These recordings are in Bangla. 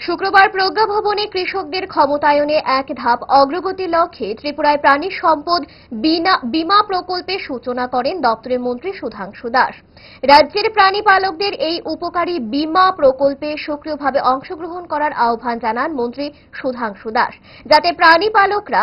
শুক্রবার প্রজ্ঞা ভবনে কৃষকদের ক্ষমতায়নে এক ধাপ অগ্রগতির লক্ষ্যে ত্রিপুরায় প্রাণী সম্পদ বিমা প্রকল্পের সূচনা করেন দপ্তরের মন্ত্রী সুধাংশু দাস। রাজ্যের প্রাণী পালকদের এই উপকারী বীমা প্রকল্পে সক্রিয়ভাবে অংশগ্রহণ করার আহ্বান জানান মন্ত্রী সুধাংশু দাস। যাতে প্রাণী পালকরা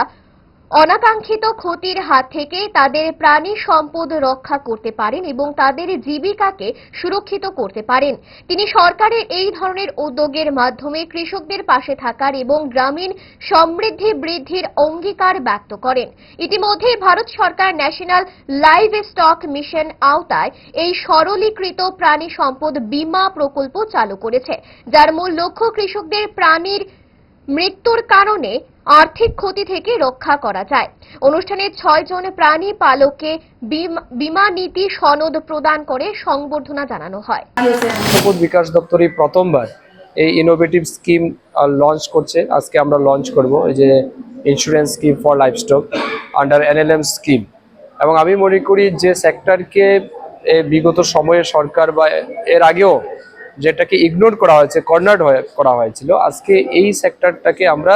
অনাকাঙ্ক্ষিত ক্ষতির হাত থেকে তাদের প্রাণী সম্পদ রক্ষা করতে পারেন এবং তাদের জীবিকাকে সুরক্ষিত করতে পারেন। তিনি সরকারের এই ধরনের উদ্যোগের মাধ্যমে কৃষকদের পাশে থাকার এবং গ্রামীণ সমৃদ্ধি বৃদ্ধির অঙ্গীকার ব্যক্ত করেন। ইতিমধ্যে ভারত সরকার ন্যাশনাল লাইভ স্টক মিশন আওতায় এই সরলীকৃত প্রাণী সম্পদ বীমা প্রকল্প চালু করেছে, যার মূল লক্ষ্য কৃষকদের প্রাণীর মৃত্যুর কারণে আর্থিক ক্ষতি থেকে রক্ষা করা যায়। অনুষ্ঠানে ছয় জন প্রাণী পালককে বিমা নীতি সনদ প্রদান করে সংবর্ধনা জানানো হয়। বিকাশ দপ্তরই প্রথমবার এই ইনোভেটিভ স্কিম লঞ্চ করছে। আজকে আমরা লঞ্চ করব যে insurance scheme for livestock under NLM scheme এবং আমি মনে করি যে সেক্টরকে বিগত সময়ে সরকার বা এর আগেও যেটাকে ইগনোর করা হয়েছে কর্নার্ড করা হয়েছিল, আজকে এই সেক্টরটাকে আমরা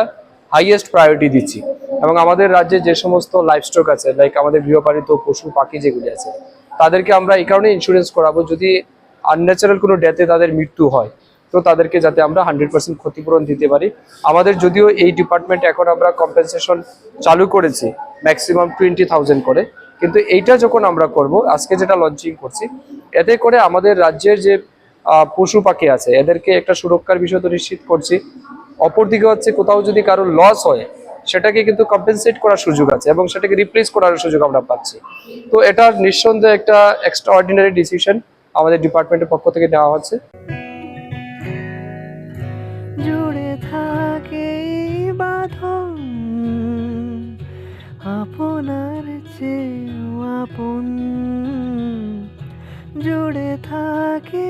হাইয়েস্ট প্রায়োরিটি দিচ্ছি। এবং আমাদের রাজ্যে যে সমস্ত লাইফস্টক আছে লাইক আমাদের গৃহপালিত পশু, পাখি যেগুলি আছে, তাদেরকে আমরা এই কারণে ইন্স্যুরেন্স করাবো যদি আনন্যাচারাল কোনো ডেথে তাদের মৃত্যু হয়, তো তাদেরকে যাতে আমরা হান্ড্রেড পার্সেন্ট ক্ষতিপূরণ দিতে পারি। আমাদের যদিও এই ডিপার্টমেন্ট এখন আমরা কম্পেনসেশন চালু করেছি ম্যাক্সিমাম টোয়েন্টি থাউজেন্ড করে, কিন্তু এইটা যখন আমরা করব, আজকে যেটা লঞ্চিং করছি, এতে করে আমাদের রাজ্যের যে পশু পাখি আছে। এদেরকে একটা সুরক্ষার বিষয় তো নিশ্চিত করছি। অপরদিকে হচ্ছে কোথাও যদি কারও লস হয়, সেটাকে কিন্তু কম্পেনসেট করার সুযোগ আছে এবং সেটাকে রিপ্লেস করার সুযোগ আমরা পাচ্ছি। তো এটা নিঃসন্দেহে একটা এক্সট্রা অর্ডিনারি ডিসিশন আমাদের ডিপার্টমেন্টের পক্ষ থেকে নেওয়া হচ্ছে। থাকে আপনার চেয়েও আপন। জুড়ে থাকে